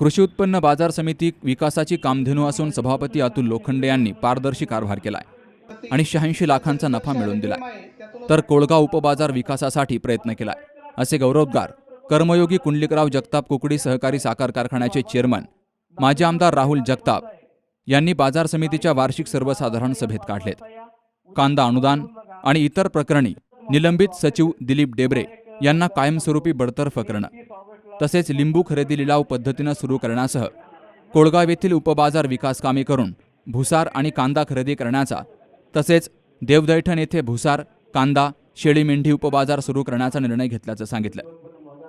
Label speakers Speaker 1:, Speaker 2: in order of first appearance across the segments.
Speaker 1: कृषी उत्पन्न बाजार समिती विकासाची कामधेनू असून सभापती अतुल लोखंडे यांनी पारदर्शी कारभार केलाय आणि शहाऐंशी लाखांचा नफा मिळवून दिलाय. तर कोळगाव उपबाजार विकासासाठी प्रयत्न केलाय असे गौरवोद्गार कर्मयोगी कुंडलिकराव जगताप कुकडी सहकारी साखर कारखान्याचे चेअरमन माजी आमदार राहुल जगताप यांनी बाजार समितीच्या वार्षिक सर्वसाधारण सभेत काढलेत. कांदा अनुदान आणि इतर प्रकरणी निलंबित सचिव दिलीप डेबरे यांना कायमस्वरूपी बडतर्फ करणं तसेच लिंबू खरेदी लिलाव पद्धतीनं सुरू करण्यासह कोळगाव येथील उपबाजार विकास कामे करून भुसार आणि कांदा खरेदी करण्याचा तसेच देवदैठण येथे भुसार कांदा शेळी मेंढी उपबाजार सुरू करण्याचा निर्णय घेतल्याचं सांगितलं.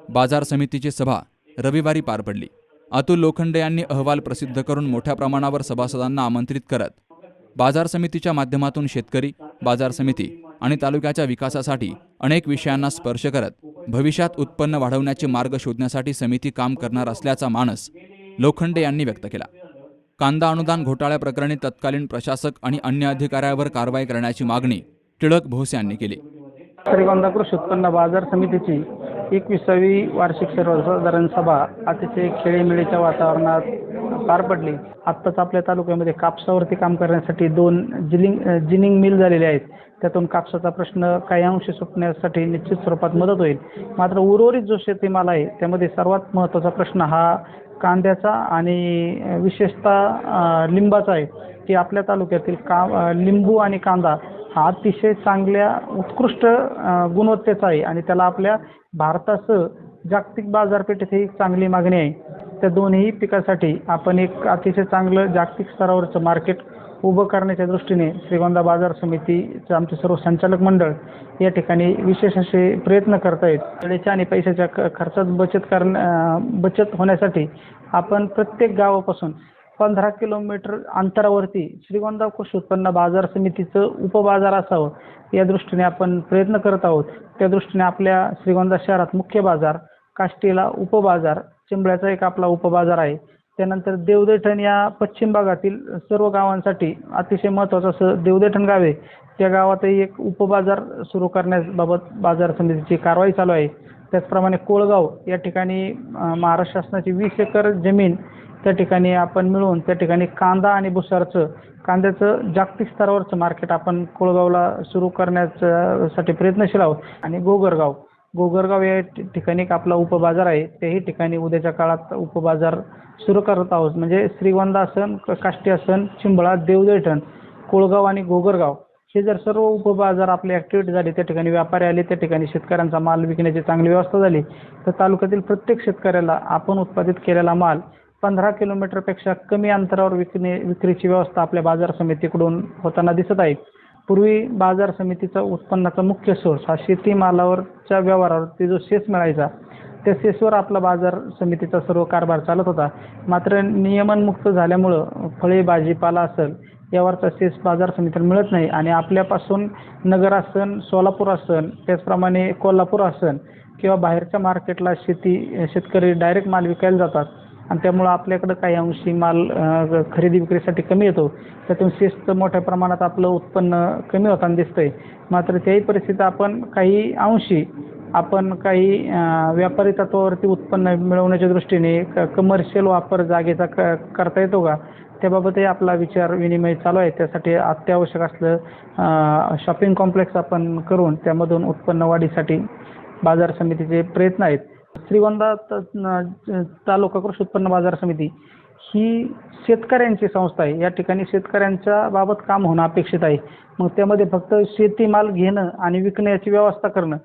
Speaker 1: बाजार समितीची सभा रविवारी पार पडली. अतुल लोखंडे यांनी अहवाल प्रसिद्ध करून मोठ्या प्रमाणावर सभासदांना आमंत्रित करत बाजार समितीच्या माध्यमातून शेतकरी बाजार समिती आणि तालुक्याच्या विकासासाठी अनेक विषयांना स्पर्श करत भविष्यात उत्पन्न वाढवण्याचे मार्ग शोधण्यासाठी समिती काम करणार असल्याचा मानस लोखंडे यांनी व्यक्त केला. कांदा अनुदान घोटाळ्याप्रकरणी तत्कालीन प्रशासक आणि अन्य अधिकाऱ्यावर कारवाई करण्याची मागणी टिळक भोस यांनी केली.
Speaker 2: श्रीगोंदा कृषी उत्पन्न बाजार समितीची एकविसावी वार्षिक सर्वसाधारण सभा अतिशय खेळीमेळीच्या वातावरणात पार पडली. आत्ताच आपल्या तालुक्यामध्ये कापसावरती काम करण्यासाठी दोन जिलिंग जिनिंग मिल झालेले आहेत. त्यातून कापसाचा प्रश्न काही अंश सुटण्यासाठी निश्चित स्वरूपात मदत होईल. मात्र उर्वरित जो शेतीमाल आहे त्यामध्ये सर्वात महत्त्वाचा प्रश्न हा कांद्याचा आणि विशेषतः लिंबाचा आहे की आपल्या तालुक्यातील का लिंबू आणि कांदा हा अतिशय चांगल्या उत्कृष्ट गुणवत्तेचा आहे आणि त्याला आपल्या भारतासह जागतिक बाजारपेठेत ही चांगली मागणी आहे. त्या दोन्ही पिकासाठी आपण एक अतिशय चांगलं जागतिक स्तरावरचं मार्केट उभं करण्याच्या दृष्टीने श्रीगोंदा बाजार समितीचं आमचे सर्व संचालक मंडळ या ठिकाणी विशेष असे प्रयत्न करत आहेत वेळेच्या आणि पैशाच्या ख- खर्चात बचत करण बचत होण्यासाठी आपण प्रत्येक गावापासून पंधरा किलोमीटर अंतरावरती श्रीगोंदा कृषी उत्पन्न बाजार समितीचं उपबाजार असावं या दृष्टीने आपण प्रयत्न करत आहोत. त्या दृष्टीने आपल्या श्रीगोंदा शहरात मुख्य बाजार काष्टीला उपबाजार चिंबळ्याचा एक आपला उपबाजार आहे. त्यानंतर देवदेठण या पश्चिम भागातील सर्व गावांसाठी अतिशय महत्त्वाचं असं देवदेठण गाव आहे. त्या गावातही एक उपबाजार सुरू करण्याबाबत बाजार समितीची कारवाई चालू आहे. त्याचप्रमाणे कोळगाव या ठिकाणी महाराष्ट्र शासनाची वीस एकर जमीन त्या ठिकाणी आपण मिळवून त्या ठिकाणी कांदा आणि भुसारचं कांद्याचं जागतिक स्तरावरचं मार्केट आपण कोळगावला सुरू करण्याच्या साठी प्रयत्नशील आहोत. आणि गोगरगाव गोगरगाव या ठिकाणी एक आपला उपबाजार आहे. त्याही ठिकाणी उद्याच्या काळात उपबाजार सुरू करत आहोत. म्हणजे श्रीगोंदा असन काष्टी आसन चिंबळा देवदैठण कोळगाव आणि गोगरगाव हे जर सर्व उपबाजार आपले ॲक्टिव्हिटी झाले त्या ठिकाणी व्यापारी आले त्या ठिकाणी शेतकऱ्यांचा माल विकण्याची चांगली व्यवस्था झाली तर तालुक्यातील प्रत्येक शेतकऱ्याला आपण उत्पादित केलेला माल पंधरा किलोमीटरपेक्षा कमी अंतरावर विकणे विक्रीची व्यवस्था आपल्या बाजार समितीकडून होताना दिसत आहे. पूर्वी बाजार समितीचा उत्पन्नाचा मुख्य सोर्स हा शेतीमालावरच्या व्यवहारावरती जो सेस मिळायचा त्या सेसवर आपला बाजार समितीचा सर्व कारभार चालत होता. मात्र नियमनमुक्त झाल्यामुळं फळे भाजीपाला असेल यावरचा सेस बाजार समितीला मिळत नाही आणि आपल्यापासून नगर असन सोलापूर असन त्याचप्रमाणे कोल्हापूर असन किंवा बाहेरच्या मार्केटला शेती शेतकरी डायरेक्ट माल विकायला जातात. आणि त्यामुळं आपल्याकडं काही अंशी माल खरेदी विक्रीसाठी कमी येतो. त्यातून शिस्त मोठ्या प्रमाणात आपलं उत्पन्न कमी होताना दिसतंय. मात्र त्याही परिस्थितीत आपण काही अंशी आपण काही व्यापारी तत्वावरती उत्पन्न मिळवण्याच्या दृष्टीने कमर्शियल वापर जागेचा क करता येतो का? त्याबाबतही आपला विचार विनिमय चालू आहे. त्यासाठी अत्यावश्यक असलं शॉपिंग कॉम्प्लेक्स आपण करून त्यामधून उत्पन्न वाढीसाठी बाजार समितीचे प्रयत्न आहेत. श्रीगोंदा तालुका कृषी उत्पन्न बाजार समिती ही शेतकऱ्यांची संस्था आहे. या ठिकाणी शेतकऱ्यांच्या बाबत काम होणं अपेक्षित आहे. मग त्यामध्ये फक्त शेतीमाल घेणं आणि विकण्याची व्यवस्था करणं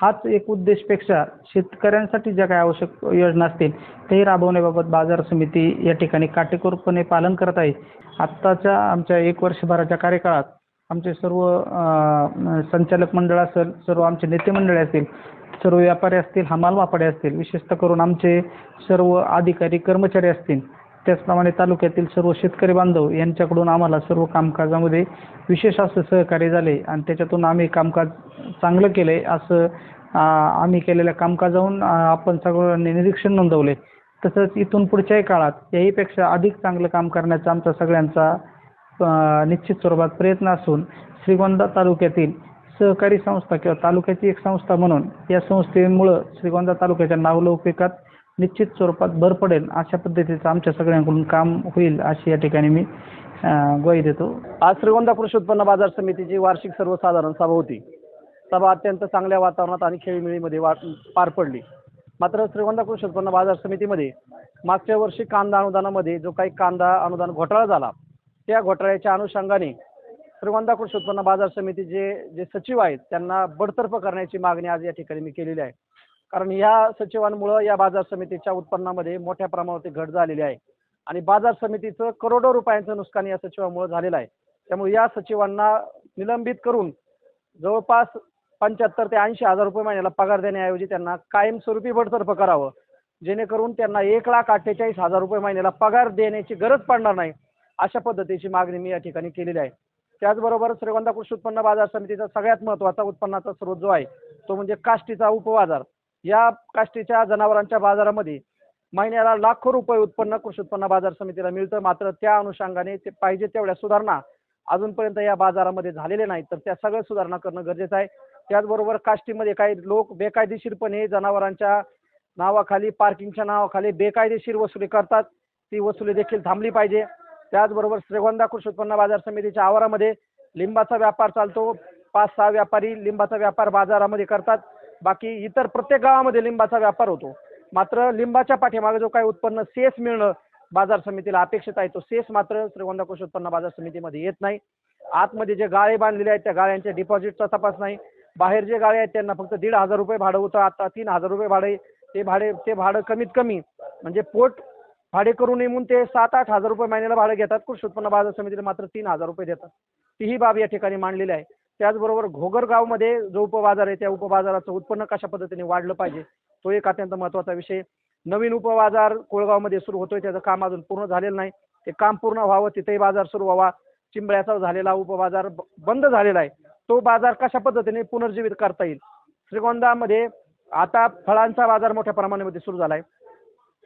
Speaker 2: हाच एक उद्देशपेक्षा शेतकऱ्यांसाठी ज्या काही आवश्यक योजना असतील ते राबवण्याबाबत बाजार समिती या ठिकाणी काटेकोरपणे पालन करत आहे. आत्ताच्या आमच्या एक वर्षभराच्या कार्यकाळात आमचे सर्व संचालक मंडळ असेल सर्व आमचे नेते मंडळी असतील सर्व व्यापारी असतील हमाल वापाडे असतील विशेषतः करून आमचे सर्व अधिकारी कर्मचारी असतील त्याचप्रमाणे तालुक्यातील सर्व शेतकरी बांधव यांच्याकडून आम्हाला सर्व कामकाजामध्ये विशेष असं सहकार्य झाले आणि त्याच्यातून आम्ही कामकाज चांगलं केलं आहे असं आम्ही केलेल्या कामकाजाहून आपण सगळ्यांनी निरीक्षण नोंदवले. तसंच इथून पुढच्याही काळात याहीपेक्षा अधिक चांगलं काम करण्याचा आमचा सगळ्यांचा निश्चित स्वरूपात प्रयत्न असून श्रीगोंदा तालुक्यातील सहकारी संस्था किंवा तालुक्याची एक संस्था म्हणून या संस्थेमुळं श्रीगोंदा तालुक्याच्या नावलौकिकात निश्चित स्वरूपात भर पडेल अशा पद्धतीचं आमच्या सगळ्यांकडून काम होईल अशी या ठिकाणी मी ग्वाही देतो.
Speaker 3: आज श्रीगोंदा कृषी उत्पन्न बाजार समितीची वार्षिक सर्वसाधारण सभा होती. सभा अत्यंत चांगल्या वातावरणात आणि खेळीमेळीमध्ये वा पार पडली. मात्र श्रीगोंदा कृषी उत्पन्न बाजार समितीमध्ये मागच्या वर्षी कांदा अनुदानामध्ये जो काही कांदा अनुदान घोटाळा झाला त्या घोटाळ्याच्या अनुषंगाने श्रीगोंदा कृषी उत्पन्न बाजार समितीचे जे सचिव आहेत त्यांना बडतर्फ करण्याची मागणी आज या ठिकाणी मी केलेली आहे. कारण या सचिवांमुळं या बाजार समितीच्या उत्पन्नामध्ये मोठ्या प्रमाणावरती घट झालेली आहे. आणि बाजार समितीचं करोडो रुपयांचं नुकसान या सचिवामुळे झालेलं आहे. त्यामुळे या सचिवांना निलंबित करून जवळपास पंच्याहत्तर ते ऐंशी हजार रुपये महिन्याला पगार देण्याऐवजी त्यांना कायमस्वरूपी बडतर्फ करावं. जेणेकरून त्यांना एक लाख अठ्ठेचाळीस हजार रुपये महिन्याला पगार देण्याची गरज पडणार नाही. अशा पद्धतीची मागणी मी या ठिकाणी केलेली आहे. त्याचबरोबर श्रीगोंदा कृषी उत्पन्न बाजार समितीचा सगळ्यात महत्त्वाचा उत्पन्नाचा स्रोत जो आहे तो म्हणजे काष्टीचा उपबाजार. या काष्टीच्या जनावरांच्या बाजारामध्ये महिन्याला लाखो रुपये उत्पन्न कृषी उत्पन्न बाजार समितीला मिळतं. मात्र त्या अनुषंगाने ते पाहिजे तेवढ्या सुधारणा अजूनपर्यंत या बाजारामध्ये झालेल्या नाहीत. तर त्या सगळ्या सुधारणा करणं गरजेचं आहे. त्याचबरोबर काष्टीमध्ये काही लोक बेकायदेशीरपणे जनावरांच्या नावाखाली पार्किंगच्या नावाखाली बेकायदेशीर वसुली करतात. ती वसुली देखील थांबली पाहिजे. त्याचबरोबर श्रीगोंदा कृषी उत्पन्न बाजार समितीच्या आवारामध्ये लिंबाचा व्यापार चालतो. पाच सहा व्यापारी लिंबाचा व्यापार बाजारामध्ये करतात. बाकी इतर प्रत्येक गावामध्ये लिंबाचा व्यापार होतो. मात्र लिंबाच्या पाठीमागे जो काही उत्पन्न सेस मिळणं बाजार समितीला अपेक्षित आहे तो सेस मात्र श्रीगोंदा कृषी उत्पन्न बाजार समितीमध्ये येत नाही. आतमध्ये जे गाळे बांधलेले आहेत त्या गाळ्यांच्या डिपॉझिटचा तपास नाही. बाहेर जे गाळे आहेत त्यांना फक्त दीड हजार रुपये भाडं होतं. आता तीन हजार रुपये भाडे ते भाडे ते भाडं कमीत कमी म्हणजे पोट भाडे करून नेमून ते सात आठ हजार रुपये महिन्याला भाडं घेतात. कृषी उत्पन्न बाजार समितीला मात्र तीन हजार रुपये देतात. तीही बाब या ठिकाणी मांडलेली आहे. त्याचबरोबर घोगरगावमध्ये जो उपबाजार आहे त्या उपबाजाराचं उत्पन्न कशा पद्धतीने वाढलं पाहिजे तो एक अत्यंत महत्त्वाचा विषय. नवीन उपबाजार कोळगावमध्ये सुरू होतोय. त्याचं काम अजून पूर्ण झालेलं नाही. ते काम पूर्ण व्हावं तिथेही बाजार सुरू व्हावा. चिंबळ्याचा झालेला उपबाजार बंद झालेला आहे. तो बाजार कशा पद्धतीने पुनर्जीवित करता येईल? श्रीगोंदामध्ये आता फळांचा बाजार मोठ्या प्रमाणामध्ये सुरू झाला आहे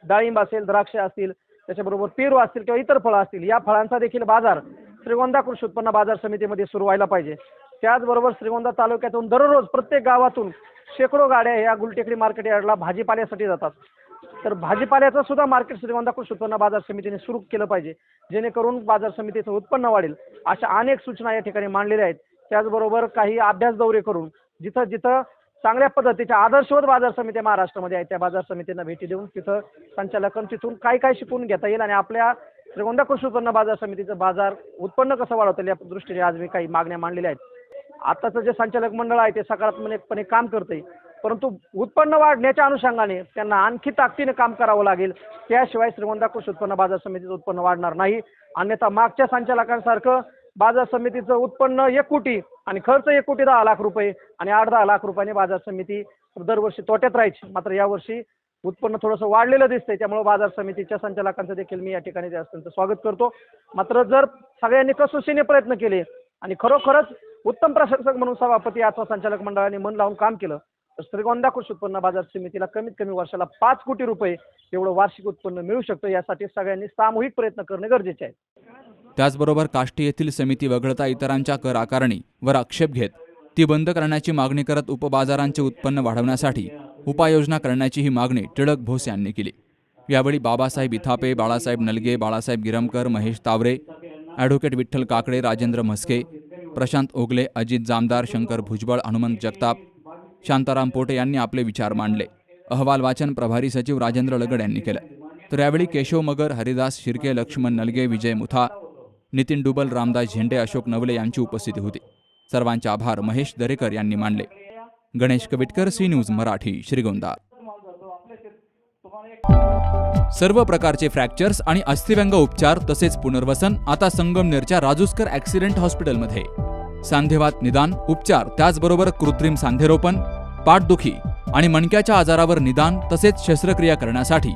Speaker 3: डाळिंब असेल द्राक्ष असतील त्याच्याबरोबर पेरू असतील किंवा इतर फळं असतील या फळांचा देखील बाजार श्रीगोंदा कृषी उत्पन्न बाजार समितीमध्ये सुरू व्हायला पाहिजे. त्याचबरोबर श्रीगोंदा तालुक्यातून दररोज प्रत्येक गावातून शेकडो गाड्या या गुलटेकडी मार्केट यार्डला भाजीपाल्यासाठी जातात. तर भाजीपाल्याचं सुद्धा मार्केट श्रीगोंदा कृषी उत्पन्न बाजार समितीने सुरू केलं पाहिजे. जेणेकरून बाजार समितीचं उत्पन्न वाढेल. अशा अनेक सूचना या ठिकाणी मांडलेल्या आहेत. त्याचबरोबर काही अभ्यास दौरे करून जिथं जिथं चांगल्या पद्धतीच्या आदर्शवत बाजार समित्या महाराष्ट्रामध्ये आहेत. त्या बाजार समितींना भेटी देऊन तिथं संचालकन तिथून काय काय शिकून घेता येईल आणि आपल्या श्रीगोंदा कृषी उत्पन्न बाजार समितीचं बाजार उत्पन्न कसं वाढवता येईल या दृष्टीने आज मी काही मागण्या मांडलेल्या आहेत. आताचं जे संचालक मंडळ आहे ते सकारात्मकपणे काम करते परंतु उत्पन्न वाढण्याच्या अनुषंगाने त्यांना आणखी ताकदीने काम करावं लागेल. त्याशिवाय श्रीगोंदा कृषी उत्पन्न बाजार समितीचं उत्पन्न वाढणार नाही. अन्यथा मागच्या संचालकांसारखं बाजार समितीचं उत्पन्न एक कोटी आणि खर्च एक कोटी दहा लाख रुपये आणि आठ दहा लाख रुपयाने बाजार समिती दरवर्षी तोट्यात राहायची. मात्र यावर्षी उत्पन्न थोडंसं वाढलेलं दिसतंय. त्यामुळे बाजार समितीच्या संचालकांचं देखील मी या ठिकाणी त्यांचं स्वागत करतो. मात्र जर सगळ्यांनी कसोशीने प्रयत्न केले आणि खरोखरच उत्तम प्रशासक म्हणून सभापती अथवा संचालक मंडळाने मन लावून काम केलं तर श्रीगोंदा कृषी उत्पन्न बाजार समितीला कमीत कमी वर्षाला पाच कोटी रुपये एवढं वार्षिक उत्पन्न मिळू शकतं. यासाठी सगळ्यांनी सामूहिक प्रयत्न करणे गरजेचे आहे.
Speaker 1: त्याचबरोबर काष्टी येथील समिती वगळता इतरांच्या कर आकारणी वर आक्षेप घेत ती बंद करण्याची मागणी करत उपबाजारांचे उत्पन्न वाढवण्यासाठी उपाययोजना करण्याची ही मागणी टिळक भोस यांनी केली. यावेळी बाबासाहेब इथापे बाळासाहेब नलगे बाळासाहेब गिरमकर महेश तावरे ॲडव्होकेट विठ्ठल काकडे राजेंद्र म्हस्के प्रशांत ओगले अजित जामदार शंकर भुजबळ हनुमंत जगताप शांताराम पोटे यांनी आपले विचार मांडले. अहवाल वाचन प्रभारी सचिव राजेंद्र लगड यांनी केलं. तर यावेळी केशव मगर हरिदास शिर्के लक्ष्मण नलगे विजय मुथा नितीन डुबल रामदास झेंडे अशोक नवले यांची उपस्थिती होती. सर्वांचे आभार महेश दरेकर यांनी मानले. Ganesh Kavitkar C News Marathi Shrigonda. सर्व प्रकारचे फ्रॅक्चर्स आणि अस्थिव्यंग उपचार तसेच पुनर्वसन आता संगमनेरच्या राजूस्कर ॲक्सिडेंट हॉस्पिटलमध्ये सांधेवात निदान उपचार त्याचबरोबर कृत्रिम सांधेरोपण पाठदुखी आणि मणक्याच्या आजारावर निदान तसेच शस्त्रक्रिया करण्यासाठी